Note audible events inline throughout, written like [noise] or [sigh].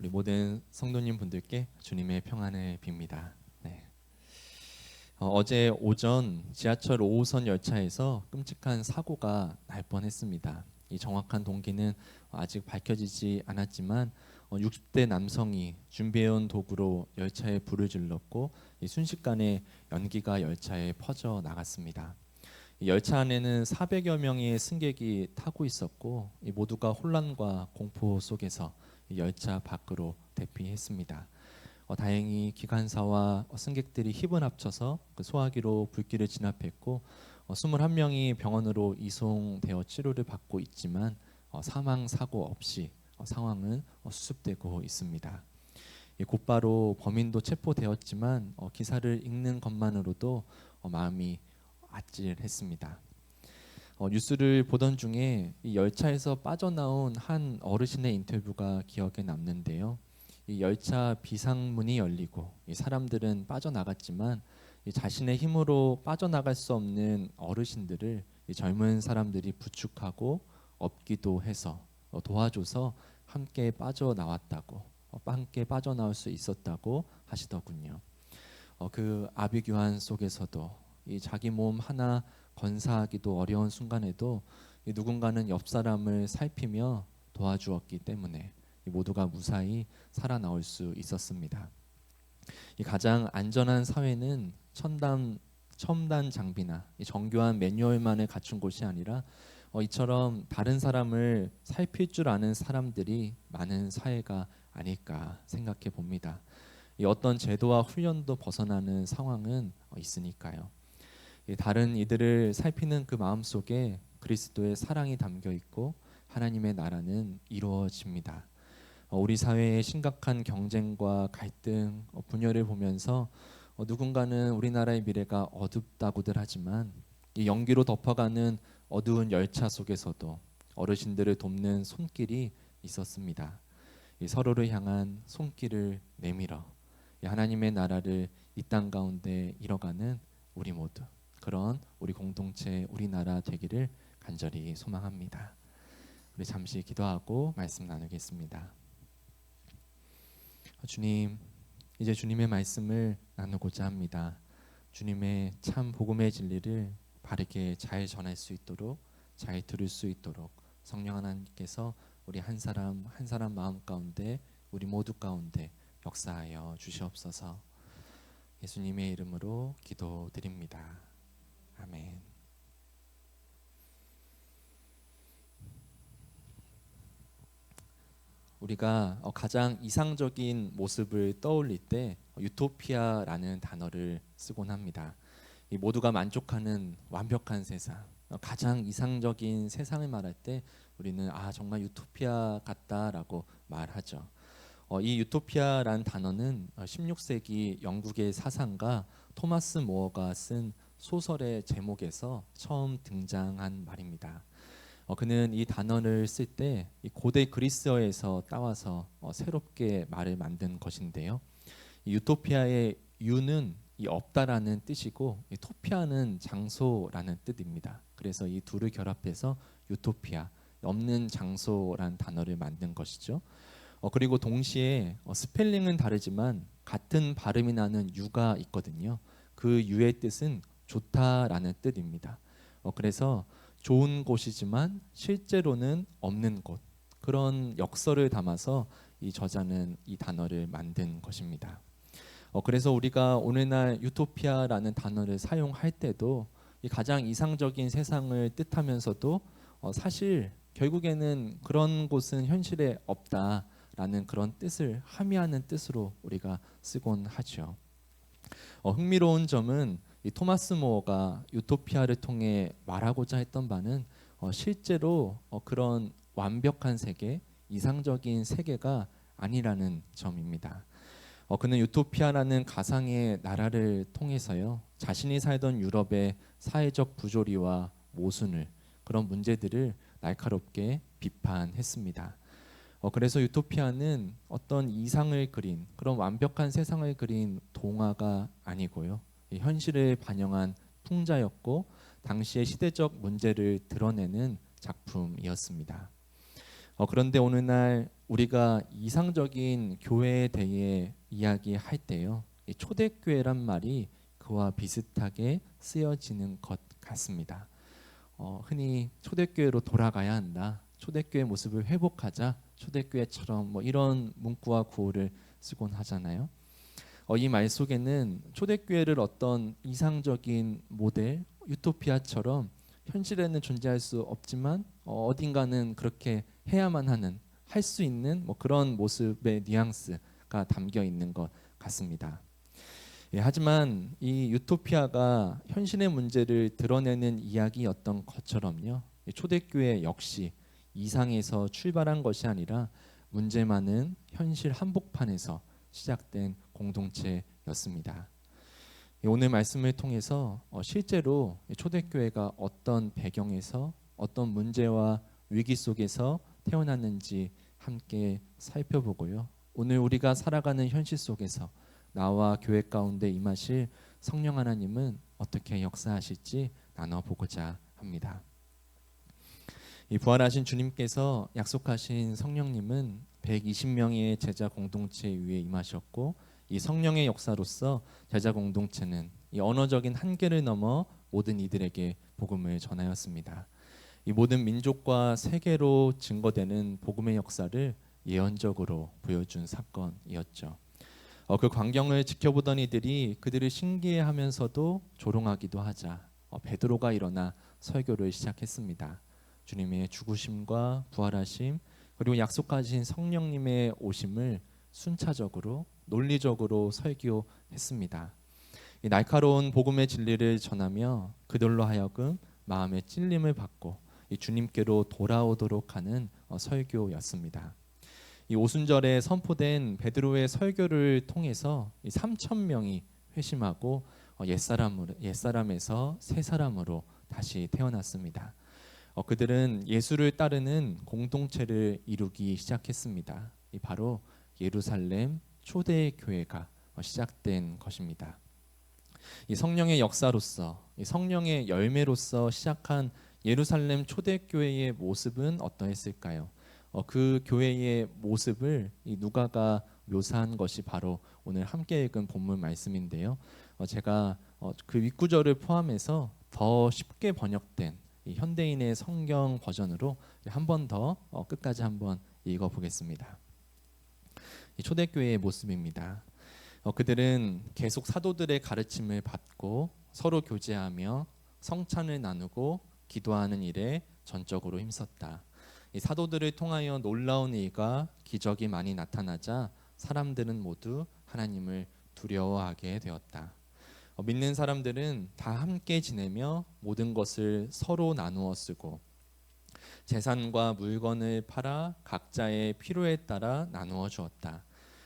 우리 모든 성도님 분들께 주님의 평안을 빕니다. 네. 어, 제 오전 지하철 5호선 열차에서 끔찍한 사고가 날 뻔했습니다. 이 정확한 동기는 아직 밝혀지지 않았지만 어, 60대 남성이 준비해온 도구로 열차에 불을 질렀고 이 순식간에 연기가 열차에 퍼져 나갔습니다. 이 열차 안에는 400여 명의 승객이 타고 있었고 이 모두가 혼란과 공포 속에서 이 열차 밖으로 대피했습니다. 어, 다행히 기관사와 승객들이 힘을 합쳐서 그 소화기로 불길을 진압했고 어, 21명이 병원으로 이송되어 치료를 받고 있지만 어, 사망 사고 없이 어, 상황은 어, 수습되고 있습니다. 이 곧바로 범인도 체포되었지만 어, 기사를 읽는 것만으로도 어, 마음이 아찔했습니다. 어, 뉴스를 보던 중에 이 열차에서 빠져나온 한 어르신의 인터뷰가 기억에 남는데요. 이 열차 비상문이 열리고 이 사람들은 빠져나갔지만 이 자신의 힘으로 빠져나갈 수 없는 어르신들을 이 젊은 사람들이 부축하고 업기도 해서 어, 도와줘서 함께 빠져나왔다고 어, 함께 빠져나올 수 있었다고 하시더군요. 어, 그 아비규환 속에서도 이 자기 몸 하나 건사하기도 어려운 순간에도 이 누군가는 옆 사람을 살피며 도와주었기 때문에 이 모두가 무사히 살아나올 수 있었습니다. 이 가장 안전한 사회는 첨단 첨단 장비나 이 정교한 매뉴얼만을 갖춘 곳이 아니라 어, 이처럼 다른 사람을 살필 줄 아는 사람들이 많은 사회가 아닐까 생각해 봅니다. 이 어떤 제도와 훈련도 벗어나는 상황은 어, 있으니까요. 이 다른 이들을 살피는 그 마음 속에 그리스도의 사랑이 담겨 있고 하나님의 나라는 이루어집니다. 어, 우리 사회의 심각한 경쟁과 갈등, 어, 분열을 보면서 어, 누군가는 우리나라의 미래가 어둡다고들 하지만 이 연기로 덮어가는 어두운 열차 속에서도 어르신들을 돕는 손길이 있었습니다. 이 서로를 향한 손길을 내밀어 이 하나님의 나라를 이 땅 가운데 이뤄가는 우리 모두 그런 우리 공동체 우리나라 되기를 간절히 소망합니다. 우리 잠시 기도하고 말씀 나누겠습니다. 주님, 이제 주님의 말씀을 나누고자 합니다. 주님의 참 복음의 진리를 바르게 잘 전할 수 있도록 잘 들을 수 있도록 성령 하나님께서 우리 한 사람 한 사람 마음 가운데 우리 모두 가운데 역사하여 주시옵소서. 예수님의 이름으로 기도드립니다. 아멘. 우리가 어, 가장 이상적인 모습을 떠올릴 때 어, 유토피아라는 단어를 쓰곤 합니다. 이 모두가 만족하는 완벽한 세상, 어, 가장 이상적인 세상을 말할 때 우리는 아 정말 유토피아 같다라고 말하죠. 어, 이 유토피아라는 단어는 16세기 영국의 사상가 토마스 모어가 쓴 소설의 제목에서 처음 등장한 말입니다. 어, 그는 이 단어를 쓸 때 고대 그리스어에서 따와서 어, 새롭게 말을 만든 것인데요. 이 유토피아의 유는 이 없다라는 뜻이고 이 토피아는 장소라는 뜻입니다. 그래서 이 둘을 결합해서 유토피아 없는 장소라는 단어를 만든 것이죠. 어, 그리고 동시에 어, 스펠링은 다르지만 같은 발음이 나는 유가 있거든요. 그 유의 뜻은 좋다라는 뜻입니다. 어, 그래서 좋은 곳이지만 실제로는 없는 곳 그런 역설을 담아서 이 저자는 이 단어를 만든 것입니다. 어, 그래서 우리가 오늘날 유토피아라는 단어를 사용할 때도 이 가장 이상적인 세상을 뜻하면서도 어, 사실 결국에는 그런 곳은 현실에 없다라는 그런 뜻을 함의하는 뜻으로 우리가 쓰곤 하죠. 어, 흥미로운 점은 이 토마스 모어가 유토피아를 통해 말하고자 했던 바는 어, 실제로 어, 그런 완벽한 세계, 이상적인 세계가 아니라는 점입니다. 어, 그는 유토피아라는 가상의 나라를 통해서요 자신이 살던 유럽의 사회적 부조리와 모순을 그런 문제들을 날카롭게 비판했습니다. 어, 그래서 유토피아는 어떤 이상을 그린 그런 완벽한 세상을 그린 동화가 아니고요 현실을 반영한 풍자였고 당시의 시대적 문제를 드러내는 작품이었습니다. 어, 그런데 오늘날 우리가 이상적인 교회에 대해 이야기할 때요. 이 초대교회란 말이 그와 비슷하게 쓰여지는 것 같습니다. 어, 흔히 초대교회로 돌아가야 한다. 초대교회 모습을 회복하자. 초대교회처럼 뭐 이런 문구와 구호를 쓰곤 하잖아요. 어, 이말 속에는 초대교회를 어떤 이상적인 모델, 유토피아처럼 현실에는 존재할 수 없지만 어, 어딘가는 그렇게 해야만 하는 할 수 있는 뭐 그런 모습의 뉘앙스가 담겨 있는 것 같습니다. 예, 하지만 이 유토피아가 현실의 문제를 드러내는 이야기였던 것처럼요. 이 초대교회 역시 이상에서 출발한 것이 아니라 문제 많은 현실 한복판에서 시작된 공동체였습니다. 예, 오늘 말씀을 통해서 어, 실제로 초대교회가 어떤 배경에서 어떤 문제와 위기 속에서 태어났는지 함께 살펴보고요. 오늘 우리가 살아가는 현실 속에서 나와 교회 가운데 임하실 성령 하나님은 어떻게 역사하실지 나눠보고자 합니다. 이 부활하신 주님께서 약속하신 성령님은 120명의 제자 공동체 위에 임하셨고 이 성령의 역사로서 제자 공동체는 이 언어적인 한계를 넘어 모든 이들에게 복음을 전하였습니다. 이 모든 민족과 세계로 증거되는 복음의 역사를 예언적으로 보여준 사건이었죠. 어, 그 광경을 지켜보던 이들이 그들을 신기해하면서도 조롱하기도 하자 어, 베드로가 일어나 설교를 시작했습니다. 주님의 죽으심과 부활하심 그리고 약속하신 성령님의 오심을 순차적으로 논리적으로 설교했습니다. 이 날카로운 복음의 진리를 전하며 그들로 하여금 마음의 찔림을 받고 이 주님께로 돌아오도록 하는 어, 설교였습니다. 이 오순절에 선포된 베드로의 설교를 통해서 이 3천 명이 회심하고 어, 옛사람으로 옛사람에서 새 사람으로 다시 태어났습니다. 어, 그들은 예수를 따르는 공동체를 이루기 시작했습니다. 이 바로 예루살렘 초대 교회가 어, 시작된 것입니다. 이 성령의 역사로서 이 성령의 열매로서 시작한 예루살렘 초대교회의 모습은 어떠했을까요? 어, 그 교회의 모습을 이 누가가 묘사한 것이 바로 오늘 함께 읽은 본문 말씀인데요. 어, 제가 어, 그 윗구절을 포함해서 더 쉽게 번역된 이 현대인의 성경 버전으로 한 번더 어, 끝까지 한번 읽어 보겠습니다. 이 초대교회의 모습입니다. 어, 그들은 계속 사도들의 가르침을 받고 서로 교제하며 성찬을 나누고 기도하는 일에 전적으로 힘썼다. 이 사도들을 통하여 놀라운 일과 기적이 많이 나타나자 사람들은 모두 하나님을 두려워하게 되었다. 어, 믿는 사람들은 다 함께 지내며 모든 것을 서로 나누어 쓰고 재산과 물건을 팔아 각자의 필요에 따라 나누어 주었다.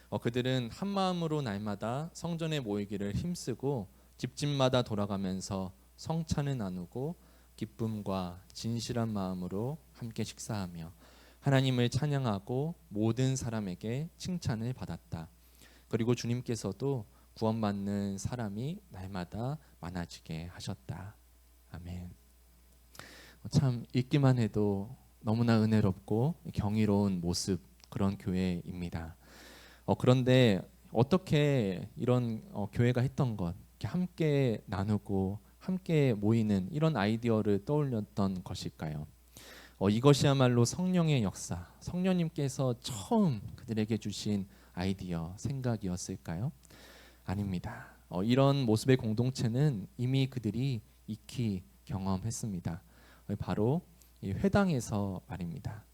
어, 그들은 한 마음으로 날마다 성전에 모이기를 힘쓰고 집집마다 돌아가면서 성찬을 나누고 기쁨과 진실한 마음으로 함께 식사하며 하나님을 찬양하고 모든 사람에게 칭찬을 받았다. 그리고 주님께서도 구원받는 사람이 날마다 많아지게 하셨다. 아멘. 참 읽기만 해도 너무나 은혜롭고 경이로운 모습 그런 교회입니다. 어, 그런데 어떻게 이런 어, 교회가 했던 것 함께 나누고 함께 모이는 이런 아이디어를 떠올렸던 것일까요? 어, 이것이야말로 성령의 역사, 성령님께서 처음 그들에게 주신 아이디어, 생각이었을까요? 아닙니다. 어, 이런 모습의 공동체는 이미 그들이 익히 경험했습니다. 바로 회당에서 말입니다.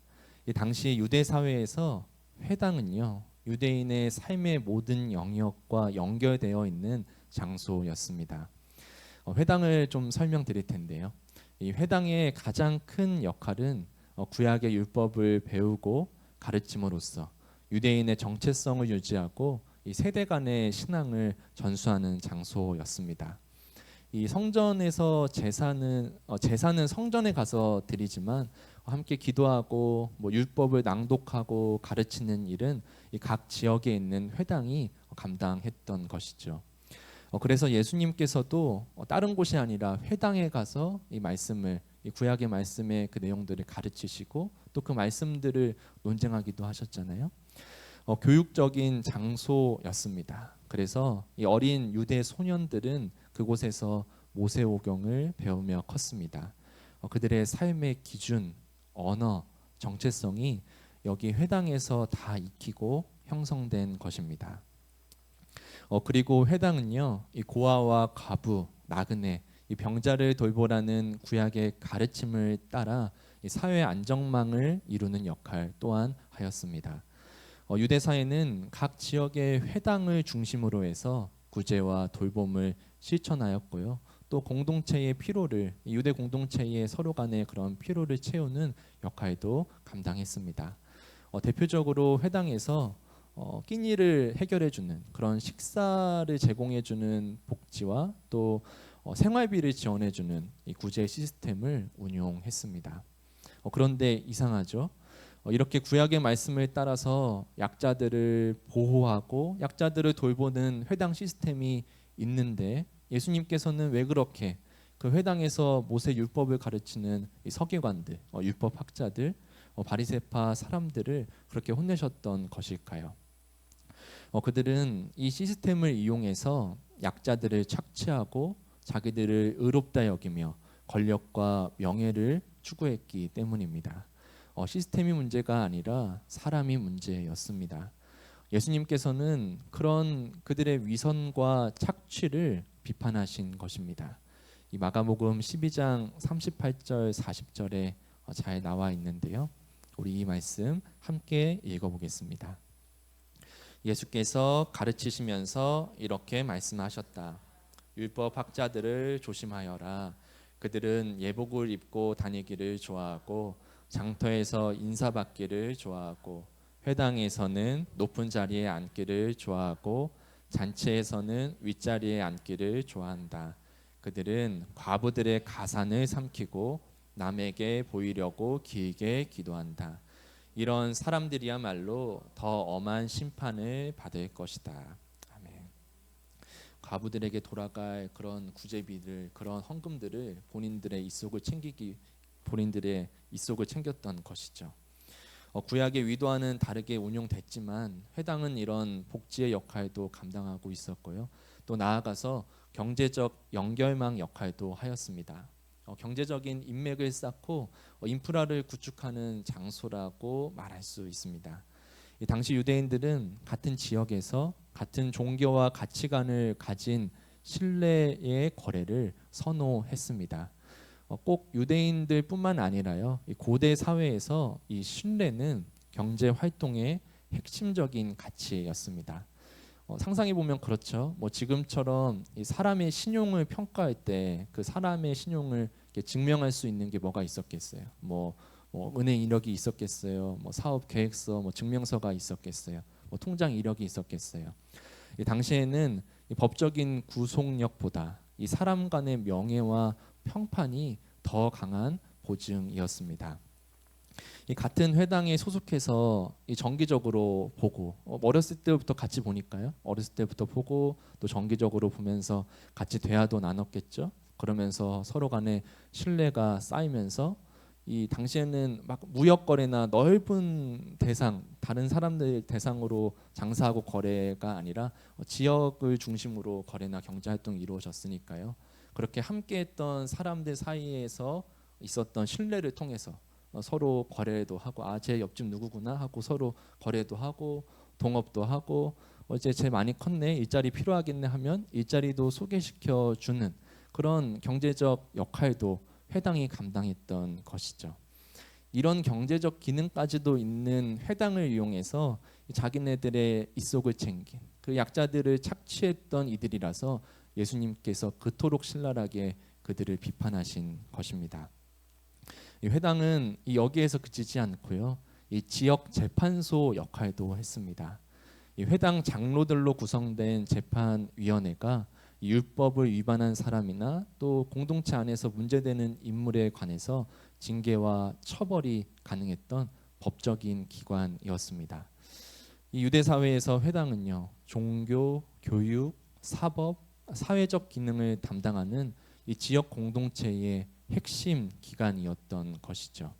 당시 유대 사회에서 회당은요 유대인의 삶의 모든 영역과 연결되어 있는 장소였습니다. 어, 회당을 좀 설명드릴 텐데요. 이 회당의 가장 큰 역할은 어, 구약의 율법을 배우고 가르침으로써 유대인의 정체성을 유지하고 이 세대 간의 신앙을 전수하는 장소였습니다. 이 성전에서 제사는 어, 제사는 성전에 가서 드리지만 함께 기도하고 뭐 율법을 낭독하고 가르치는 일은 각 지역에 있는 회당이 감당했던 것이죠. 어, 그래서 예수님께서도 어, 다른 곳이 아니라 회당에 가서 이 말씀을 이 구약의 말씀의 그 내용들을 가르치시고 또 그 말씀들을 논쟁하기도 하셨잖아요. 어, 교육적인 장소였습니다. 그래서 이 어린 유대 소년들은 그곳에서 모세오경을 배우며 컸습니다. 어, 그들의 삶의 기준, 언어, 정체성이 여기 회당에서 다 익히고 형성된 것입니다. 어, 그리고 회당은요, 이 고아와 과부, 나그네, 이 병자를 돌보라는 구약의 가르침을 따라 이 사회 안정망을 이루는 역할 또한 하였습니다. 어, 유대 사회는 각 지역의 회당을 중심으로 해서 구제와 돌봄을 실천하였고요. 또 공동체의 피로를 유대 공동체의 서로 간의 그런 피로를 채우는 역할도 감당했습니다. 어, 대표적으로 회당에서 어, 끼니를 해결해주는 그런 식사를 제공해주는 복지와 또 어, 생활비를 지원해주는 이 구제 시스템을 운용했습니다. 어, 그런데 이상하죠. 어, 이렇게 구약의 말씀을 따라서 약자들을 보호하고 약자들을 돌보는 회당 시스템이 있는데 예수님께서는 왜 그렇게 그 회당에서 모세 율법을 가르치는 이 서기관들, 어, 율법 학자들, 어, 바리새파 사람들을 그렇게 혼내셨던 것일까요? 어, 그들은 이 시스템을 이용해서 약자들을 착취하고 자기들을 의롭다 여기며 권력과 명예를 추구했기 때문입니다. 어, 시스템이 문제가 아니라 사람이 문제였습니다. 예수님께서는 그런 그들의 위선과 착취를 비판하신 것입니다. 이 마가복음 12장 38절 40절에 어, 잘 나와 있는데요. 우리 이 말씀 함께 읽어보겠습니다. 예수께서 가르치시면서 이렇게 말씀하셨다. 율법 학자들을 조심하여라. 그들은 예복을 입고 다니기를 좋아하고 장터에서 인사받기를 좋아하고 회당에서는 높은 자리에 앉기를 좋아하고 잔치에서는 윗자리에 앉기를 좋아한다. 그들은 과부들의 가산을 삼키고 남에게 보이려고 길게 기도한다. 이런 사람들이야말로 더 엄한 심판을 받을 것이다. 아멘. 과부들에게 돌아갈 그런 구제비들, 그런 헌금들을 본인들의 이속을 챙기기, 본인들의 이속을 챙겼던 것이죠. 어, 구약의 위도와는 다르게 운용됐지만 회당은 이런 복지의 역할도 감당하고 있었고요. 또 나아가서 경제적 연결망 역할도 하였습니다. 어, 경제적인 인맥을 쌓고 어, 인프라를 구축하는 장소라고 말할 수 있습니다. 이 당시 유대인들은 같은 지역에서 같은 종교와 가치관을 가진 신뢰의 거래를 선호했습니다. 어, 꼭 유대인들뿐만 아니라요. 이 고대 사회에서 이 신뢰는 경제 활동의 핵심적인 가치였습니다. 어, 상상해 보면 그렇죠. 뭐 지금처럼 이 사람의 신용을 평가할 때 그 사람의 신용을 증명할 수 있는 게 뭐가 있었겠어요? 뭐, 뭐 은행 이력이 있었겠어요? 뭐 사업 계획서, 뭐 증명서가 있었겠어요? 뭐 통장 이력이 있었겠어요? 이 당시에는 이 법적인 구속력보다 이 사람 간의 명예와 평판이 더 강한 보증이었습니다. 이 같은 회당에 소속해서 이 정기적으로 보고 어, 어렸을 때부터 같이 보니까요. 어렸을 때부터 보고 또 정기적으로 보면서 같이 대화도 나눴겠죠. 그러면서 서로 간에 신뢰가 쌓이면서 이 당시에는 막 무역 거래나 넓은 대상 다른 사람들 대상으로 장사하고 거래가 아니라 지역을 중심으로 거래나 경제 활동이 이루어졌으니까요. 그렇게 함께했던 사람들 사이에서 있었던 신뢰를 통해서 어, 서로 거래도 하고 아 제 옆집 누구구나 하고 서로 거래도 하고 동업도 하고 어제 제 많이 컸네 일자리 필요하겠네 하면 일자리도 소개시켜 주는 그런 경제적 역할도 회당이 감당했던 것이죠. 이런 경제적 기능까지도 있는 회당을 이용해서 자기네들의 입속을 챙긴 그 약자들을 착취했던 이들이라서 예수님께서 그토록 신랄하게 그들을 비판하신 것입니다. 이 회당은 이 여기에서 그치지 않고요. 이 지역 재판소 역할도 했습니다. 이 회당 장로들로 구성된 재판위원회가 율법을 위반한 사람이나 또 공동체 안에서 문제되는 인물에 관해서 징계와 처벌이 가능했던 법적인 기관이었습니다. 이 유대 사회에서 회당은요 종교, 교육, 사법, 사회적 기능을 담당하는 이 지역 공동체의 핵심 기관이었던 것이죠.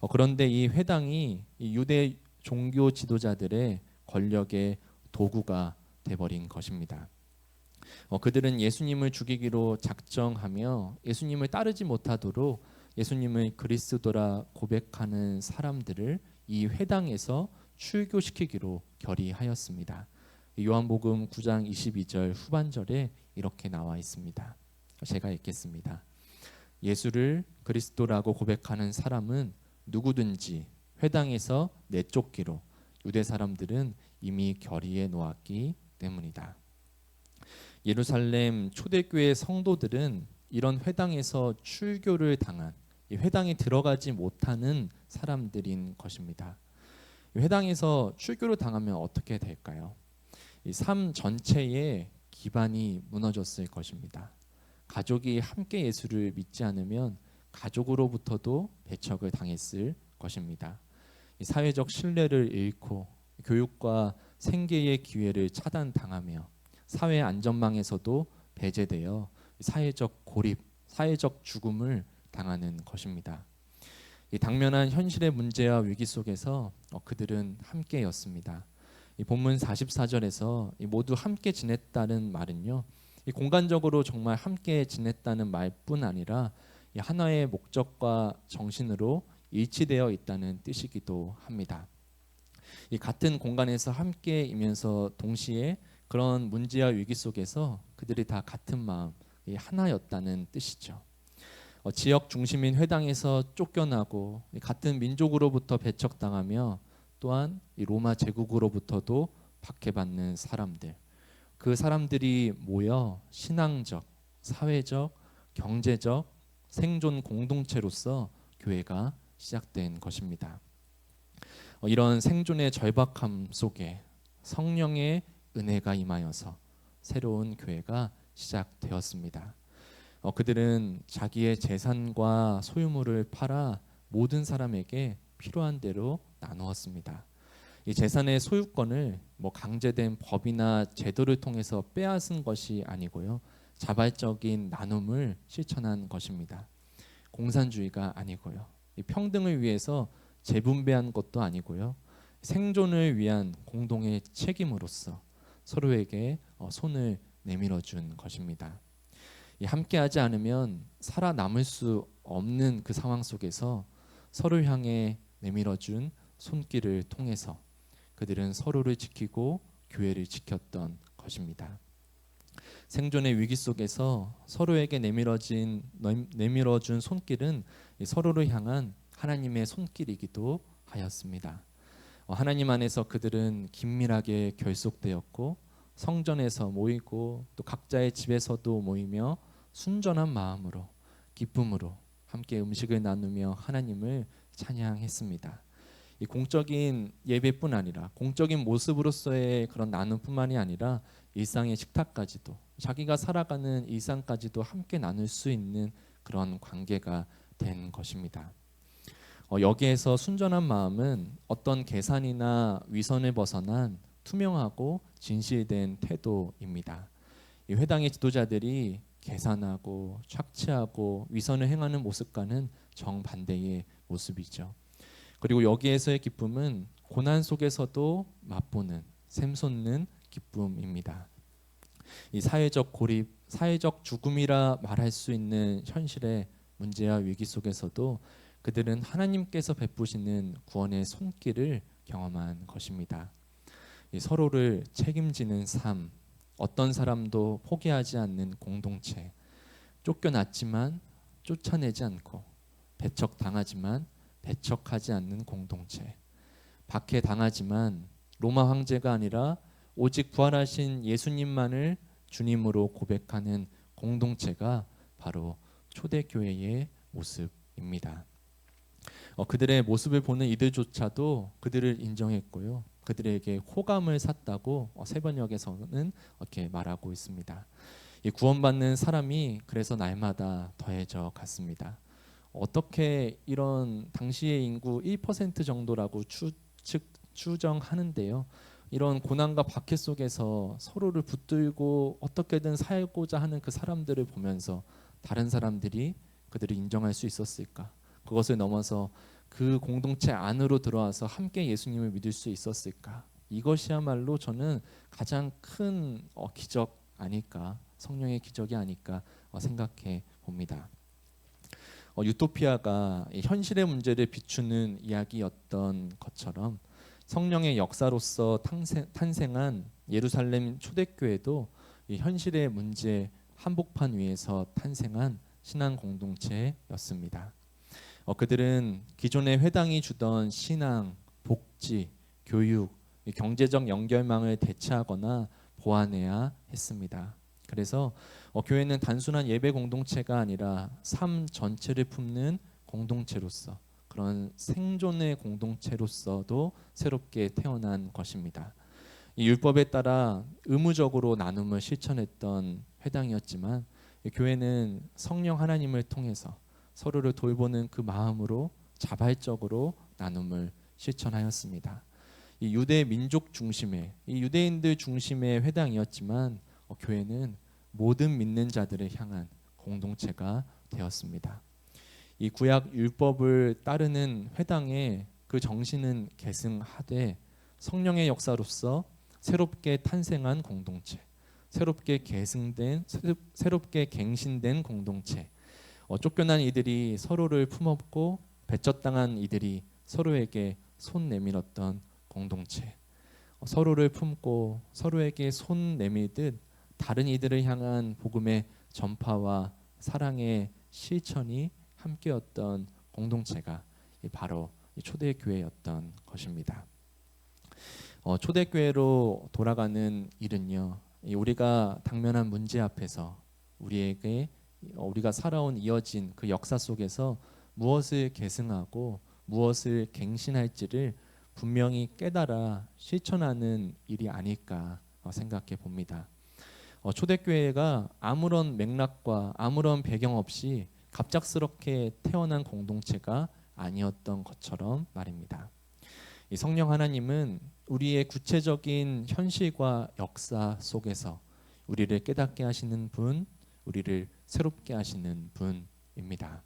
어, 그런데 이 회당이 이 유대 종교 지도자들의 권력의 도구가 돼버린 것입니다. 어, 그들은 예수님을 죽이기로 작정하며 예수님을 따르지 못하도록 예수님을 그리스도라 고백하는 사람들을 이 회당에서 출교시키기로 결의하였습니다. 요한복음 9장 22절 후반절에 이렇게 나와 있습니다. 제가 읽겠습니다. 예수를 그리스도라고 고백하는 사람은 누구든지 회당에서 내쫓기로 유대 사람들은 이미 결의해 놓았기 때문이다. 예루살렘 초대교회 성도들은 이런 회당에서 출교를 당한 회당에 들어가지 못하는 사람들인 것입니다. 회당에서 출교를 당하면 어떻게 될까요? 삶 전체의 기반이 무너졌을 것입니다. 가족이 함께 예수를 믿지 않으면 가족으로부터도 배척을 당했을 것입니다. 사회적 신뢰를 잃고 교육과 생계의 기회를 차단당하며 사회 안전망에서도 배제되어 사회적 고립, 사회적 죽음을 당하는 것입니다. 이 당면한 현실의 문제와 위기 속에서 어, 그들은 함께였습니다. 이 본문 44절에서 모두 함께 지냈다는 말은요. 이 공간적으로 정말 함께 지냈다는 말뿐 아니라 하나의 목적과 정신으로 일치되어 있다는 뜻이기도 합니다. 이 같은 공간에서 함께이면서 동시에 그런 문제와 위기 속에서 그들이 다 같은 마음, 하나였다는 뜻이죠. 어, 지역 중심인 회당에서 쫓겨나고 같은 민족으로부터 배척당하며 또한 로마 제국으로부터도 박해받는 사람들, 그 사람들이 모여 신앙적, 사회적, 경제적 생존 공동체로서 교회가 시작된 것입니다. 어, 이런 생존의 절박함 속에 성령의 은혜가 임하여서 새로운 교회가 시작되었습니다. 어, 그들은 자기의 재산과 소유물을 팔아 모든 사람에게 필요한 대로 나누었습니다. 이 재산의 소유권을 뭐 강제된 법이나 제도를 통해서 빼앗은 것이 아니고요. 자발적인 나눔을 실천한 것입니다. 공산주의가 아니고요. 평등을 위해서 재분배한 것도 아니고요. 생존을 위한 공동의 책임으로서 서로에게 어, 손을 내밀어 준 것입니다. 함께하지 않으면 살아남을 수 없는 그 상황 속에서 서로 향해 내밀어 준 손길을 통해서 그들은 서로를 지키고 교회를 지켰던 것입니다. 생존의 위기 속에서 서로에게 내밀어진 내밀어준 손길은 서로를 향한 하나님의 손길이기도 하였습니다. 어, 하나님 안에서 그들은 긴밀하게 결속되었고 성전에서 모이고 또 각자의 집에서도 모이며 순전한 마음으로 기쁨으로 함께 음식을 나누며 하나님을 찬양했습니다. 이 공적인 예배뿐 아니라 공적인 모습으로서의 그런 나눔뿐만이 아니라 일상의 식탁까지도 자기가 살아가는 일상까지도 함께 나눌 수 있는 그런 관계가 된 것입니다. 어, 여기에서 순전한 마음은 어떤 계산이나 위선을 벗어난 투명하고 진실된 태도입니다. 이 회당의 지도자들이 계산하고 착취하고 위선을 행하는 모습과는 정반대의 모습이죠. 그리고 여기에서의 기쁨은 고난 속에서도 맛보는 샘솟는 기쁨입니다. 이 사회적 고립, 사회적 죽음이라 말할 수 있는 현실의 문제와 위기 속에서도 그들은 하나님께서 베푸시는 구원의 손길을 경험한 것입니다. 서로를 책임지는 삶, 어떤 사람도 포기하지 않는 공동체, 쫓겨났지만 쫓아내지 않고 배척당하지만 배척하지 않는 공동체, 박해 당하지만 로마 황제가 아니라 오직 부활하신 예수님만을 주님으로 고백하는 공동체가 바로 초대교회의 모습입니다. 어, 그들의 모습을 보는 이들조차도 그들을 인정했고요. 그들에게 호감을 샀다고 어, 세번역에서는 이렇게 말하고 있습니다. 이 구원받는 사람이 그래서 날마다 더해져 갔습니다. 어떻게 이런 당시의 인구 1% 정도라고 추측 추정하는데요. 이런 고난과 박해 속에서 서로를 붙들고 어떻게든 살고자 하는 그 사람들을 보면서 다른 사람들이 그들을 인정할 수 있었을까? 그것을 넘어서 그 공동체 안으로 들어와서 함께 예수님을 믿을 수 있었을까? 이것이야말로 저는 가장 큰 어, 기적 아닐까 성령의 기적이 아닐까 어, 생각해 봅니다. 어, 유토피아가 현실의 문제를 비추는 이야기였던 것처럼 성령의 역사로서 탄생, 탄생한 예루살렘 초대교회도 이 현실의 문제 한복판 위에서 탄생한 신앙 공동체였습니다. 어, 그들은 기존의 회당이 주던 신앙, 복지, 교육, 경제적 연결망을 대체하거나 보완해야 했습니다. 그래서 어, 교회는 단순한 예배 공동체가 아니라 삶 전체를 품는 공동체로서 그런 생존의 공동체로서도 새롭게 태어난 것입니다. 이 율법에 따라 의무적으로 나눔을 실천했던 회당이었지만 교회는 성령 하나님을 통해서 서로를 돌보는 그 마음으로 자발적으로 나눔을 실천하였습니다. 이 유대 민족 중심의 이 유대인들 중심의 회당이었지만 어, 교회는 모든 믿는 자들을 향한 공동체가 되었습니다. 이 구약 율법을 따르는 회당의 그 정신은 계승하되 성령의 역사로서 새롭게 탄생한 공동체, 새롭게 계승된 새롭게 갱신된 공동체, 어, 쫓겨난 이들이 서로를 품었고 배척당한 이들이 서로에게 손 내밀었던 공동체, 어, 서로를 품고 서로에게 손 내밀듯 다른 이들을 향한 복음의 전파와 사랑의 실천이 함께였던 공동체가 바로 초대 교회였던 것입니다. 어, 초대 교회로 돌아가는 일은요, 우리가 당면한 문제 앞에서 우리에게 어, 우리가 살아온 이어진 그 역사 속에서 무엇을 계승하고 무엇을 갱신할지를 분명히 깨달아 실천하는 일이 아닐까 어, 생각해 봅니다. 어, 초대교회가 아무런 맥락과 아무런 배경 없이 갑작스럽게 태어난 공동체가 아니었던 것처럼 말입니다. 이 성령 하나님은 우리의 구체적인 현실과 역사 속에서 우리를 깨닫게 하시는 분, 우리를 새롭게 하시는 분입니다.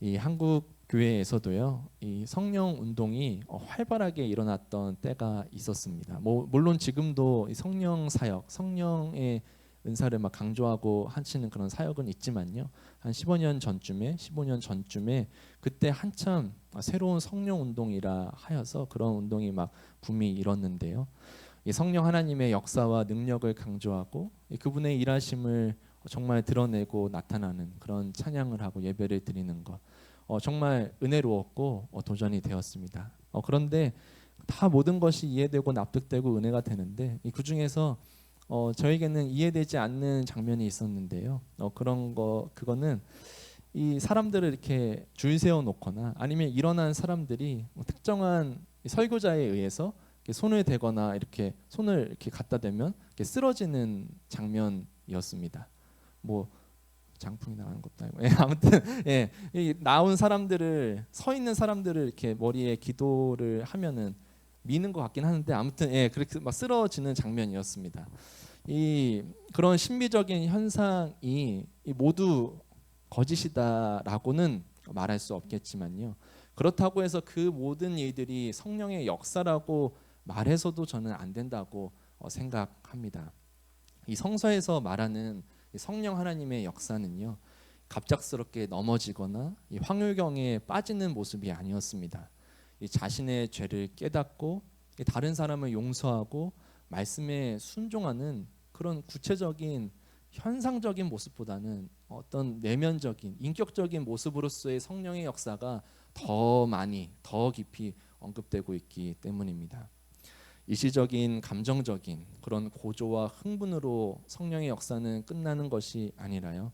이 한국 교회에서도요, 이 성령 운동이 어, 활발하게 일어났던 때가 있었습니다. 뭐 물론 지금도 성령 사역, 성령의 은사를 막 강조하고 하시는 그런 사역은 있지만요. 한 15년 전쯤에 15년 전쯤에 그때 한참 새로운 성령 운동이라 하여서 그런 운동이 막 붐이 일었는데요. 성령 하나님의 역사와 능력을 강조하고 그분의 일하심을 정말 드러내고 나타나는 그런 찬양을 하고 예배를 드리는 것 어, 정말 은혜로웠고 어, 도전이 되었습니다. 어, 그런데 다 모든 것이 이해되고 납득되고 은혜가 되는데 그 중에서 어, 저에게는 이해되지 않는 장면이 있었는데요. 어, 그런 거 그거는 이 사람들을 이렇게 줄 세워 놓거나 아니면 일어난 사람들이 뭐 특정한 설교자에 의해서 손을 대거나 이렇게 손을 이렇게 갖다 대면 이렇게 쓰러지는 장면이었습니다. 뭐 장풍이 나가는 것도 아니고 [laughs] 예, 아무튼 예, 이 나온 사람들을 서 있는 사람들을 이렇게 머리에 기도를 하면은 미는 것 같긴 하는데 아무튼 예, 그렇게 막 쓰러지는 장면이었습니다. 이 그런 신비적인 현상이 모두 거짓이다라고는 말할 수 없겠지만요. 그렇다고 해서 그 모든 일들이 성령의 역사라고 말해서도 저는 안 된다고 어, 생각합니다. 이 성서에서 말하는 성령 하나님의 역사는요 갑작스럽게 넘어지거나 황홀경에 빠지는 모습이 아니었습니다. 자신의 죄를 깨닫고 다른 사람을 용서하고 말씀에 순종하는 그런 구체적인 현상적인 모습보다는 어떤 내면적인 인격적인 모습으로서의 성령의 역사가 더 많이 더 깊이 언급되고 있기 때문입니다. 일시적인 감정적인 그런 고조와 흥분으로 성령의 역사는 끝나는 것이 아니라요.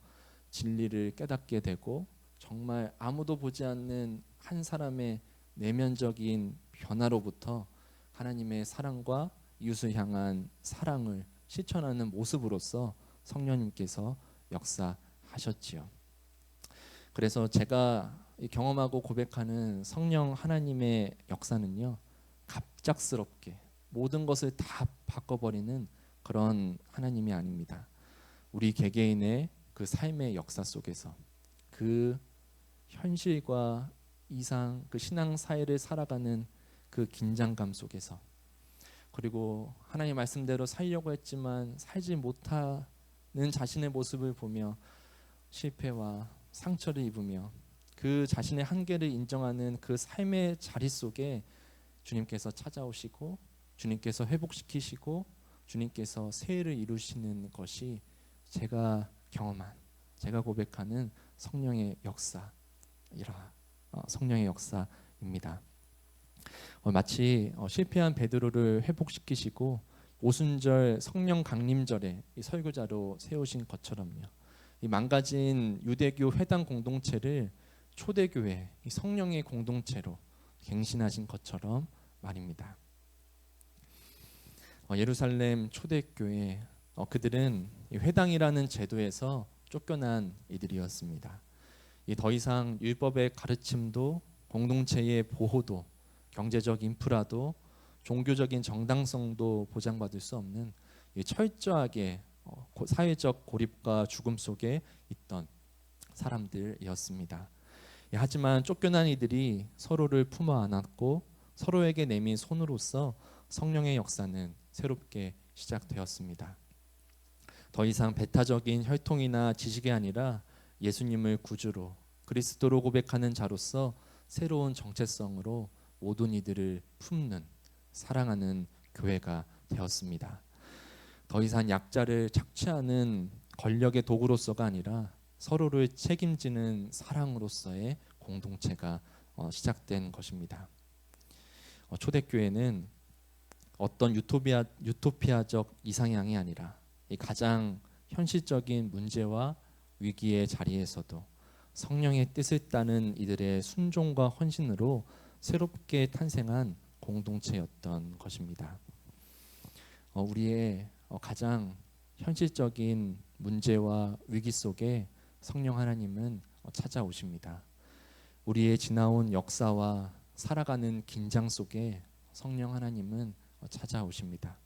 진리를 깨닫게 되고 정말 아무도 보지 않는 한 사람의 내면적인 변화로부터 하나님의 사랑과 이웃을 향한 사랑을 실천하는 모습으로서 성령님께서 역사하셨지요. 그래서 제가 경험하고 고백하는 성령 하나님의 역사는요. 갑작스럽게 모든 것을 다 바꿔버리는 그런 하나님이 아닙니다. 우리 개개인의 그 삶의 역사 속에서 그 현실과 이상 그 신앙 사회를 살아가는 그 긴장감 속에서 그리고 하나님 말씀대로 살려고 했지만 살지 못하는 자신의 모습을 보며 실패와 상처를 입으며 그 자신의 한계를 인정하는 그 삶의 자리 속에 주님께서 찾아오시고 주님께서 회복시키시고 주님께서 새해를 이루시는 것이 제가 경험한 제가 고백하는 성령의 역사 이라 어, 성령의 역사입니다. 어, 마치 어, 실패한 베드로를 회복시키시고 오순절 성령 강림절에 이 설교자로 세우신 것처럼요. 이 망가진 유대교 회당 공동체를 초대교회 이 성령의 공동체로 갱신하신 것처럼 말입니다. 어, 예루살렘 초대교회 어, 그들은 이 회당이라는 제도에서 쫓겨난 이들이었습니다. 이더 이상 율법의 가르침도 공동체의 보호도 경제적 인프라도 종교적인 정당성도 보장받을 수 없는 이 철저하게 어, 고- 사회적 고립과 죽음 속에 있던 사람들이었습니다. 예, 하지만 쫓겨난 이들이 서로를 품어 안았고 서로에게 내민 손으로서 성령의 역사는 새롭게 시작되었습니다. 더 이상 배타적인 혈통이나 지식이 아니라 예수님을 구주로 그리스도로 고백하는 자로서 새로운 정체성으로 모든 이들을 품는 사랑하는 교회가 되었습니다. 더 이상 약자를 착취하는 권력의 도구로서가 아니라 서로를 책임지는 사랑으로서의 공동체가 어, 시작된 것입니다. 어, 초대교회는 어떤 유토피아 유토피아적 이상향이 아니라 이 가장 현실적인 문제와 위기의 자리에서도 성령의 뜻을 따는 이들의 순종과 헌신으로 새롭게 탄생한 공동체였던 것입니다. 어, 우리의 어, 가장 현실적인 문제와 위기 속에 성령 하나님은 어, 찾아오십니다. 우리의 지나온 역사와 살아가는 긴장 속에 성령 하나님은 어, 찾아오십니다.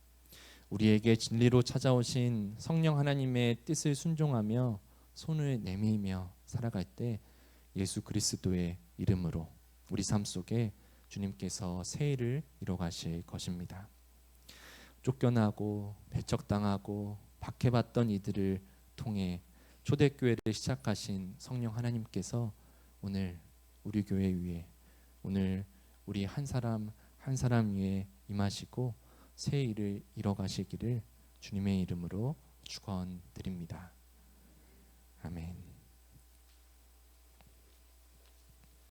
우리에게 진리로 찾아오신 성령 하나님의 뜻을 순종하며 손을 내밀며 살아갈 때 예수 그리스도의 이름으로 우리 삶 속에 주님께서 새 일을 이뤄 가실 것입니다. 쫓겨나고 배척당하고 박해받던 이들을 통해 초대교회를 시작하신 성령 하나님께서 오늘 우리 교회 위에 오늘 우리 한 사람 한 사람 위에 임하시고 새 일을 이뤄 가시기를 주님의 이름으로 축원드립니다. 아멘.